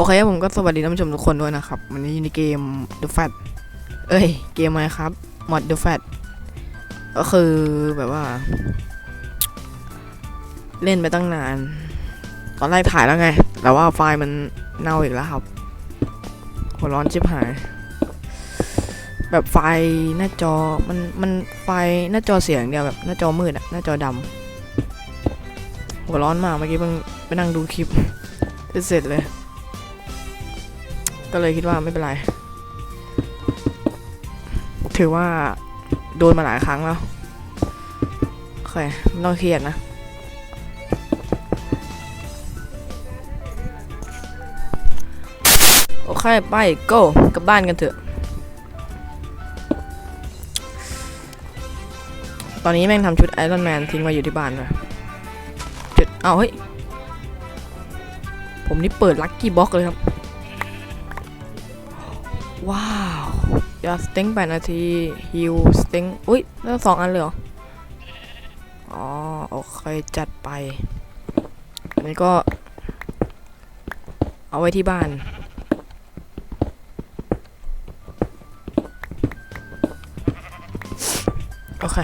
โอเคผมก็สวัสดีท่านผู้ชมทุกคนด้วยนะครับ วันนี้อยู่ในเกม The Fat เอ้ย เกมอะไรครับ mod The Fat ก็คือแบบว่า เล่นไปตั้งนาน ตอนแรกถ่ายแล้วไง แต่ว่าไฟล์มันเน่าอีกแล้วครับ หัวร้อนชิบหาย แบบไฟล์หน้าจอมันมันไฟล์หน้าจอเสียงเดียวแบบหน้าจอมืดอะหน้าจอดำหัวร้อนมากเมื่อกี้เพิ่งไปนั่งดูคลิปเสร็จเลย ก็เลยคิดว่าไม่เป็นไร ถือว่าโดนมาหลายครั้งแล้วโอเคไม่ต้องเครียดนะ โอเค ไป go กลับบ้านกันเถอะ ตอนนี้แม่งทำชุดไอรอนแมนทิ้งไว้อยู่ที่บ้านเลยจุด เอาเฮ้ย ผมนี่เปิดลัคกี้บ็อกเลยครับ ว้าวยอดสเต็งแปดนาทีฮิวสเต็งอุ้ยแล้วสองอันเลยเหรอ อ๋อ โอเค จัดไป อันนี้ก็ เอาไว้ที่บ้าน โอเค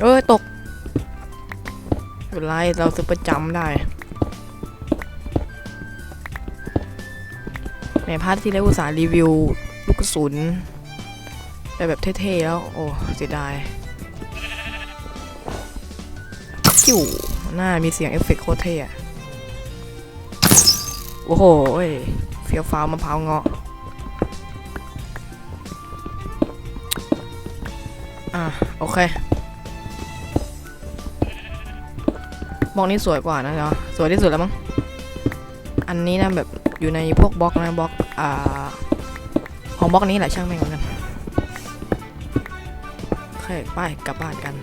เอ้ย ตก เป็นไรเราซื้อประจำได้ในพาร์ทที่แล้วอุตสาห์รีวิว ลูกกระสุนไปแบบเท่ๆแล้ว โอ้เสียดายจิ๋วหน้ามีเสียงเอฟเฟกโคตรเท่อะโอ้โหเฟี้ยวฟ้าวมะพร้าวเงาะอะ โอเค บล็อกนี้สวยกว่านะเนาะสวยที่สุดแล้วมั้งอันนี้นะแบบอยู่ในพวกบล็อกนะบล็อกอ่าของบล็อกนี้แหละช่างแม่งเหมือนกันโอเคไปกลับบ้านกัน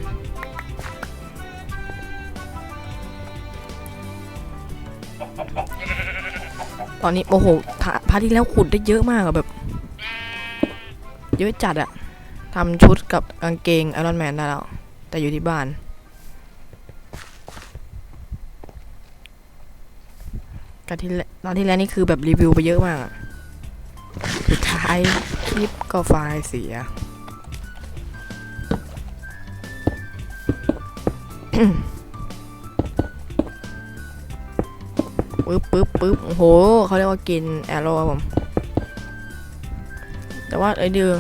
ตอนนี้โอ้โหพาพาร์ทที่แล้วขุดได้เยอะมากอะแบบ เยอะจัดอะทำชุดกับกางเกงไอรอนแมนได้แล้ว แต่อยู่ที่บ้าน กันที่ตอนที่แล้วนี่คือแบบรีวิวไปเยอะมากอะสุดท้ายคลิปก็ไฟล์เสีย ปึ๊บปึ๊บปึ๊บโอ้โห เขาเรียกว่ากินแอโร่ครับผม แต่ว่าไอ้ดือ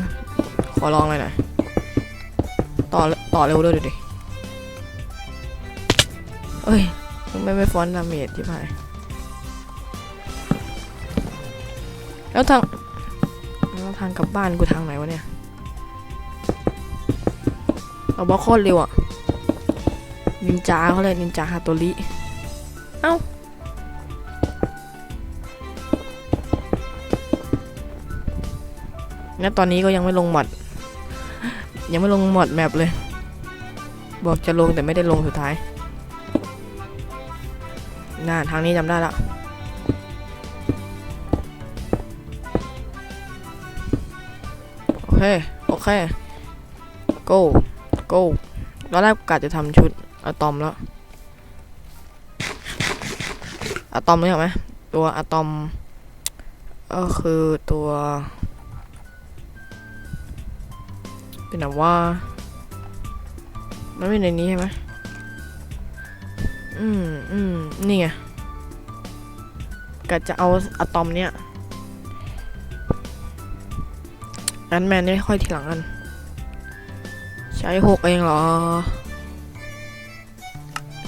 ขอลองเลยหน่อย ต่อ ต่อเร็วด้วยดูดิเอ้ย ไม่ไม่ฟอนต์ดาเมจที่พาย แล้วทางแล้วทางกลับบ้านกูทางไหนวะเนี่ยเอาบล็อกโคตรเร็วอะนินจาเขาเลยนินจาฮาโตริเอ้าแล้วตอนนี้ก็ยังไม่ลงหมด ยังไม่ลงหมดแมปเลย บอกจะลงแต่ไม่ได้ลงสุดท้ายน่าทางนี้จำได้ละ เค โอเค go go ตอนแรกกะจะทำชุดอะตอมแล้ว อะตอมรู้จักไหมตัวอะตอม ก็คือตัวเป็นแบบว่า มันไม่ในนี้ใช่ไหมอืมอืมนี่ไงกะจะเอาอะตอมเนี้ย แอนแมนนี่ค่อยทีหลังกัน ใช้หกเองเหรอ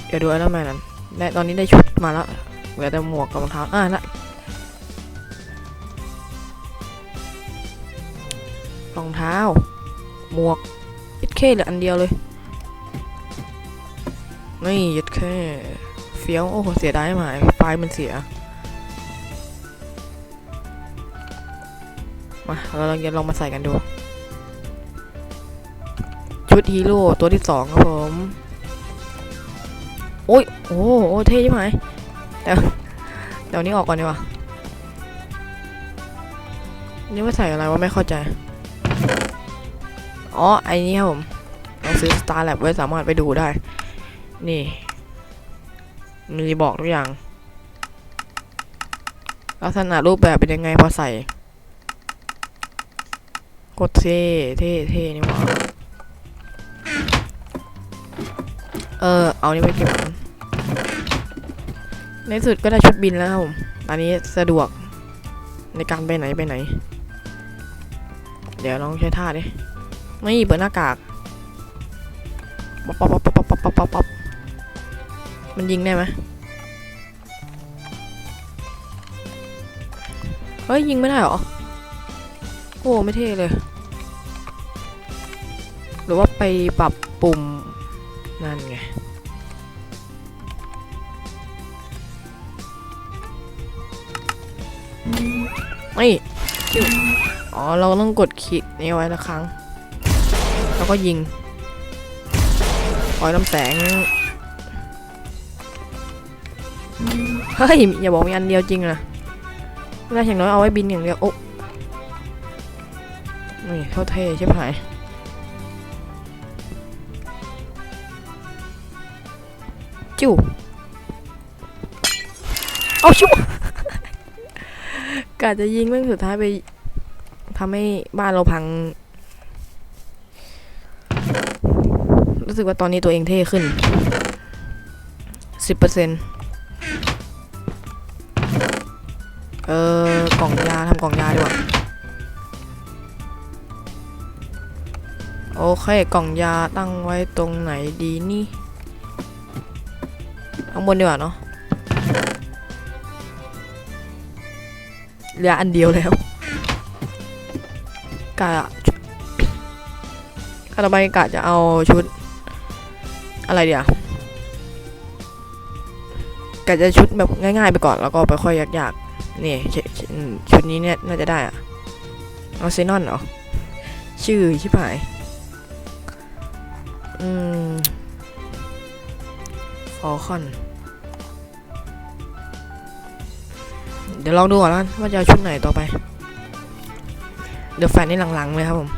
เดี๋ยวดูแอนแมนนั้นได้ตอนนี้ได้ชุดมาแล้วเหลือแต่หมวกกับรองเท้าอะละรองเท้า หมวกยัดแค่เหลืออันเดียวเลยไม่ยัดแค่เฟี้ยว โอ้โห เสียดายมากไฟมันเสีย มาเราลองจะลองมาใส่กันดู ชุดฮีโร่ตัวที่สองครับผม โอ้ย โอ้โหเท่ใช่ไหมเดี๋ยวเดี๋ยวนี้ออกก่อนดีกว่านี่ว่าใส่อะไรวะไม่เข้าใจ อ๋อ ไอ้นี่ครับผมหนังสือ Star Lab ไว้สามารถไปดูได้ นี่ มีบอกทุกอย่าง ลักษณะรูปแบบเป็นยังไงพอใส่ กดเท่เท่เท่นี่หว่าเออ เอานี่ไปเก็บในสุดก็ได้ชุดบินแล้วคอันนี้สะดวกในการไปไหนไปไหน เดี๋ยวลองใช้ท่าดิ ไม่เปิดหน้ากากป๊อปป๊อปป๊อปป๊อปป๊อปป๊อปมันยิงได้ไหมเฮ้ยยิงไม่ได้หรอ โอ้ไม่เท่เลย หรือว่าไปปรับปุ่มนั่นไงไม่คิวอ๋อ เราต้องกดคลิกนี้ไว้ละครั้ง แล้วก็ยิงปล่อยลำแสง เฮ้ย อย่าบอกมีอันเดียวจริงนะไม่ได้อย่างน้อยเอาไว้บินอย่างเดียว โอ้ นี่เท่าเท่ใช่ไหมจิ้วเอาชิวกะจะยิงแม่งสุดท้ายไปทำให้บ้านเราพัง รู้สึกว่าตอนนี้ตัวเองเท่ขึ้นสิบเปอร์เซ็นเออกล่องยาทำกล่องยาดีกว่า โอเคกล่องยาตั้งไว้ตรงไหนดีนี่ข้างบนดีกว่าเนาะเหลืออันเดียวแล้วกะกะต่อไปกะจะเอาชุด อะไรเดี๋ยวกะจะชุดแบบง่ายๆไปก่อนแล้วก็ไปค่อยยากๆนี่ช,ช,ชุดนี้เนี่ยน่าจะได้อะเอาเซนอนเหรอชื่อชิบหาย อืมฟอลคอน เดี๋ยวลองดูก่อนแล้วว่าจะเอาชุดไหนต่อไป เดอะแฟตนี่หลังๆเลยครับผม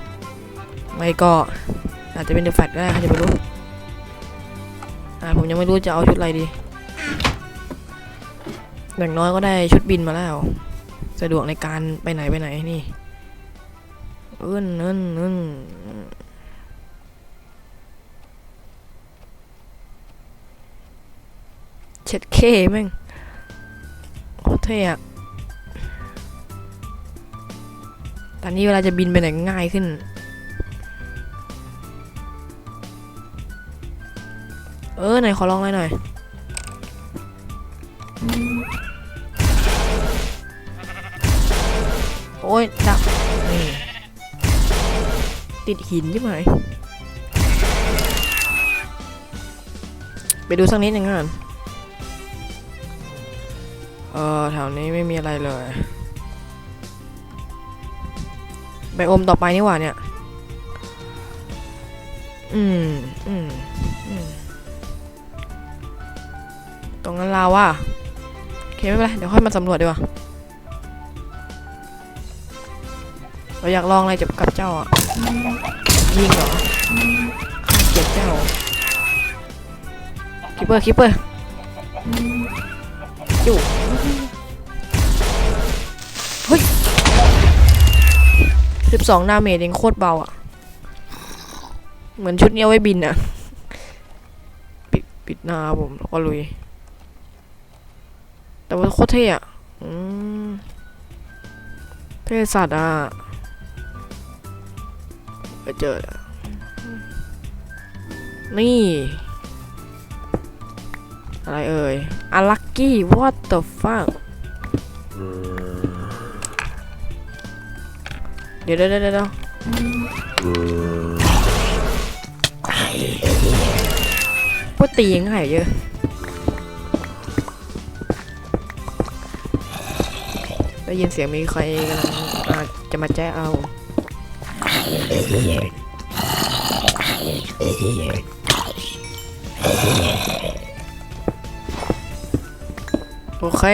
ไม่ก็อาจจะเป็นเดอะแฟตก็ได้ใครจะไปรู้ อ่าผมยังไม่รู้จะเอาชุดอะไรดี อย่างน้อยก็ได้ชุดบินมาแล้ว สะดวกในการไปไหนไปไหนนี่เอื้นเอื้นเอื้น เช็ดเคแม่งโคตรเท่อะตอนนี้เวลาจะบินไปไหนง่ายขึ้น เออ ไหนขอลองเลยหน่อย โอ้ยดับนี่ติดหินใช่ไหมไปดูสักนิดหนึ่งก่อน เออแถวนี้ไม่มีอะไรเลย ไปอมต่อไปนี่หว่าเนี่ย อืมอืมอืมตรงนั้นลาว่ะโอเคไม่เป็นไร เดี๋ยวค่อยมาสำรวจดีกว่า เราอยากลองอะไรจับกับเจ้าอะ ยิงเหรอข้าเกลียดเจ้าคิปเปอร์คิปเปอร์ จู่เฮ้ยสิบสองดาเมจเองโคตรเบาอะ เหมือนชุดนี้เอาไว้บินอะ ปิดปิดหน้าผมแล้วก็ลุย แต่ว่าโคตรเท่อะเท่สัตว์อะไปเจอ นี่ อะไรเอ่ยอาลักกี้ what the fuck เดี๋ยวเดี๋ยวเดี๋ยวเดี๋ยวพวกตียังไงเยอะได้ยินเสียงมีใครกำลังอาจะมาแจ้เอาโโอเค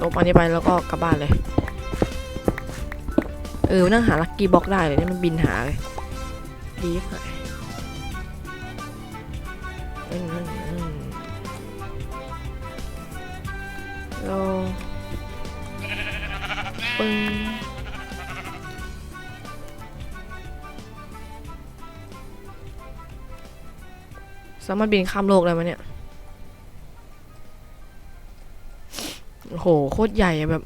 ลบอันนี้ไปแล้วก็กลับบ้านเลย เออนั่งหาลักกี้บ็อกได้เลยเนี่ยมันบินหาเลย ดีมากเราปึ้งสามารถบินข้ามโลกได้ไหมเนี่ย โหโคตรใหญ่อะแบบ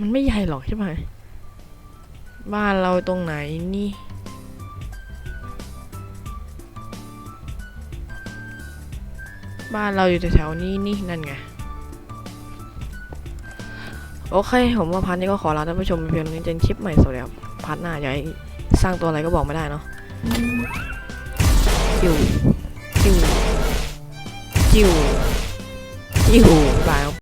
มันไม่ใหญ่หรอกใช่ไหมบ้านเราตรงไหนนี่บ้านเราอยู่แถวๆนี้นี่นั่นไง โอเค ผมว่าพันนี้ก็ขอลาท่านผู้ชมไปเพียงนี้เจนคลิปใหม่สวัสดีครับพันหน้าอยากให้สร้างตัวอะไรก็บอกไม่ได้เนาะจิวจิวจิวจิว